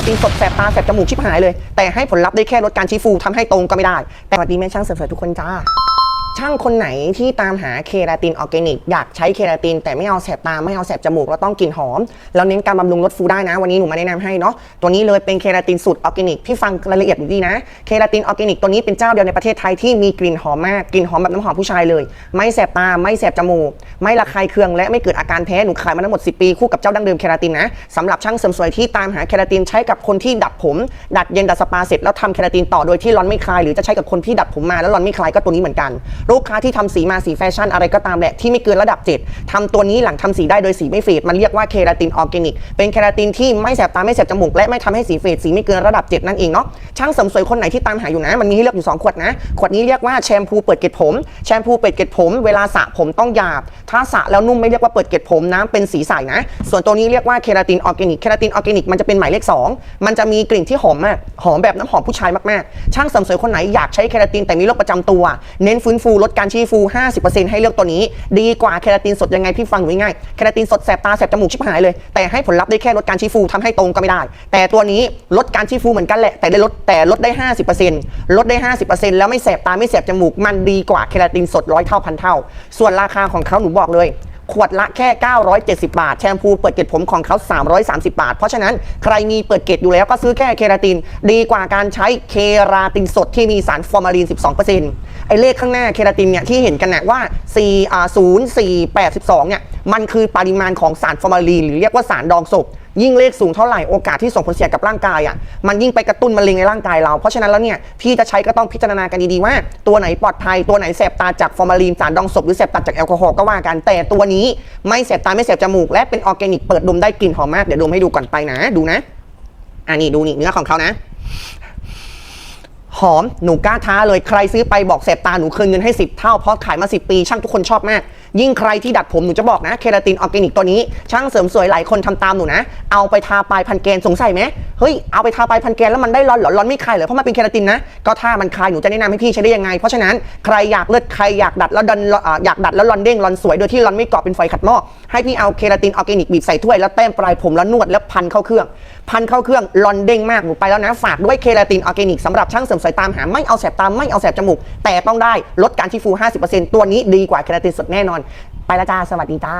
ราตินสดแสบตาแสบจมูกชิบหายเลย แต่ให้ผลลัพธ์ได้แค่ลดการชี้ฟูทำให้ตรงก็ไม่ได้ แต่สวัสดีแม่ช่างเสริมสวยทุกคนจ้า ช่างคนไหนที่ตามหาเคราตินออร์แกนิกอยากใช้เคราติน แต่ไม่เอาแสบตาไม่เอาแสบจมูกแล้วต้องกลิ่นหอม แล้วเน้นการบำรุงลดฟูได้นะ วันนี้หนูมาแนะนำให้เนาะตัวนี้เลยเป็นเคราตินสูตรออร์แกนิกพี่ฟังรายละเอียดดูดีนะเคราตินออร์แกนิกตัวนี้เป็นเจ้าเดียวในประเทศไทยที่มีกลิ่นหอมมากกลิ่นหอมแบบน้ำหอมผู้ชายเลย ไม่แสบตาไม่แสบจมูกไม่ระคายเคืองและไม่เกิดอาการแพ้หนูขายมาทั้งหมด 10 ปีคู่กับเจ้าดั้งเดิมเคราตินนะสำหรับช่างเสริมสวยที่ตามหาเคราตินใช้กับคนที่ดัดผม ดัดเย็นดัดสปาเสร็จแล้วทำเคราตินต่อโดยที่ร้อนไม่คลายหรือจะใช้กับคนที่ดัดผมมาแล้วร้อนไม่คลายก็ตัวนี้เหมือนกันลูกค้าที่ทำสีมาสีแฟชั่นอะไรก็ตามแหละที่ไม่เกินระดับ 7ทำตัวนี้หลังทำสีได้โดยสีไม่เฟดมันเรียกว่าเคราตินออร์แกนิกเป็นเคราตินที่ไม่แสบตาไม่แสบจมูกและไม่ทำให้สีเฟดสีไม่เกินระดับ 7 นั่นเองเนาะช่างเสริมสวยคนไหนที่ตามหาอยู่นะมันมีให้เลือกอยู่ 2 ขวดนะขวดนี้เรียกว่าแชมพูเปิดเกล็ดผมแชมพูเปิดเกล็ดผมเวลาสระผมต้องหยาบ ถ้าสระแล้วนุ่มไม่เรียกว่าเปิดเกล็ดผมน้ำเป็นสีใสนะ ส่วนตัวนี้เรียกว่าเคราตินออร์แกนิกเคราตินออร์แกนิกมันจะเป็นหมายเลข 2 มันจะมีกลิ่นที่หอมมากหอมแบบน้ำหอมผู้ชายมากๆ ช่างเสริมสวยคนไหนอยากใช้เคราตินแต่มีโรคประจำตัว เน้นฟื้นฟูลดการชี้ฟู 50%ให้เลือกตัวนี้ ดีกว่าเคราตินสดยังไงพี่ฟังหนูง่ายเคราตินสดแสบตาแสบจมูกชิบหายเลย แต่ให้ผลลัพธ์ได้แค่ลดการชี้ฟูทำให้ตรงก็ไม่ได้ แต่ตัวนี้ลดการชี้ฟูเหมือนกันแหละแต่ได้ลดแต่ลดได้ 50%ลดได้ 50%แล้วไม่แสบตาไม่แสบจมูกมันดีกว่าเคราตินสดร้อยเท่าพันเท่า ส่วนราคาของเขาหนูบอกเลย ขวดละแค่ 970 บาท แชมพูเปิดเกล็ดผมของเขา 330 บาท เพราะฉะนั้นใครมีเปิดเกล็ดอยู่แล้วก็ซื้อแค่เคราติน ดีกว่าการใช้เคราตินสดที่มีสารฟอร์มาลีน 12%ไอ้เลขข้างหน้าเคราตินเนี่ยที่เห็นกันนะว่า4อ่า0 4 8 12เนี่ยมันคือปริมาณของสารฟอร์มาลีนหรือเรียกว่าสารดองศพยิ่งเลขสูงเท่าไหร่โอกาสที่ส่งผลเสียกับร่างกายอะมันยิ่งไปกระตุ้นมะเร็งในร่างกายเรา เพราะฉะนั้นแล้วเนี่ยพี่จะใช้ก็ต้องพิจารณากันดีๆว่า ตัวไหนปลอดภัยตัวไหนแสบตาจากฟอร์มาลีนสารดองศพหรือแสบตาจากแอลกอฮอล์ก็ว่ากันแต่ตัวนี้ไม่แสบตาไม่แสบจมูก และเป็นออร์แกนิกเปิดดมได้กลิ่นหอมมากเดี๋ยวดมให้ดูก่อนไปนะดูนะอันนี้ดูนี่เนื้อของเขานะ หอมหนูกล้าท้าเลยใครซื้อไปบอกแสบตาหนูคืนเงินให้ 10 เท่าเพราะขายมา 10 ปี ช่างทุกคนชอบมาก ยิ่งใครที่ดัดผมหนูจะบอกนะเคราตินออร์แกนิกตัวนี้ ช่างเสริมสวยหลายคนทำตามหนูนะ เอาไปทาปลายพันแกนสงสัยไหมเฮ้ยเอาไปทาปลายพันแกนแล้วมันได้ร้อนเหรอร้อนไม่คลายเหรอเพราะมันเป็นเคราตินนะก็ถ้ามันคลายหนูจะแนะนำให้พี่ใช้ได้ยังไง เพราะฉะนั้นใครอยากเลือดใครอยากดัดแล้วดันอ่าอยากดัดแล้วร้อนเด้งร้อนสวยโดยที่ร้อนไม่เกาะเป็นไฟขัดหม้อให้พี่เอาเคราตินออร์แกนิกบีบใส่ถ้วยแล้วแต้มปลายผมแล้วนวดแล้วพันเข้าเครื่อง พันเข้าเครื่องรอนเด้งมากหนูไปแล้วนะฝากด้วยเคราตินออร์แกนิกสำหรับช่างเสริมสวยตามหาไม่เอาแสบตามไม่เอาแสบจมูก แต่ต้องได้ลดการที่ฟู 50%ตัวนี้ดีกว่าเคราตินสดแน่นอน ไปละจ้าสวัสดีจ้า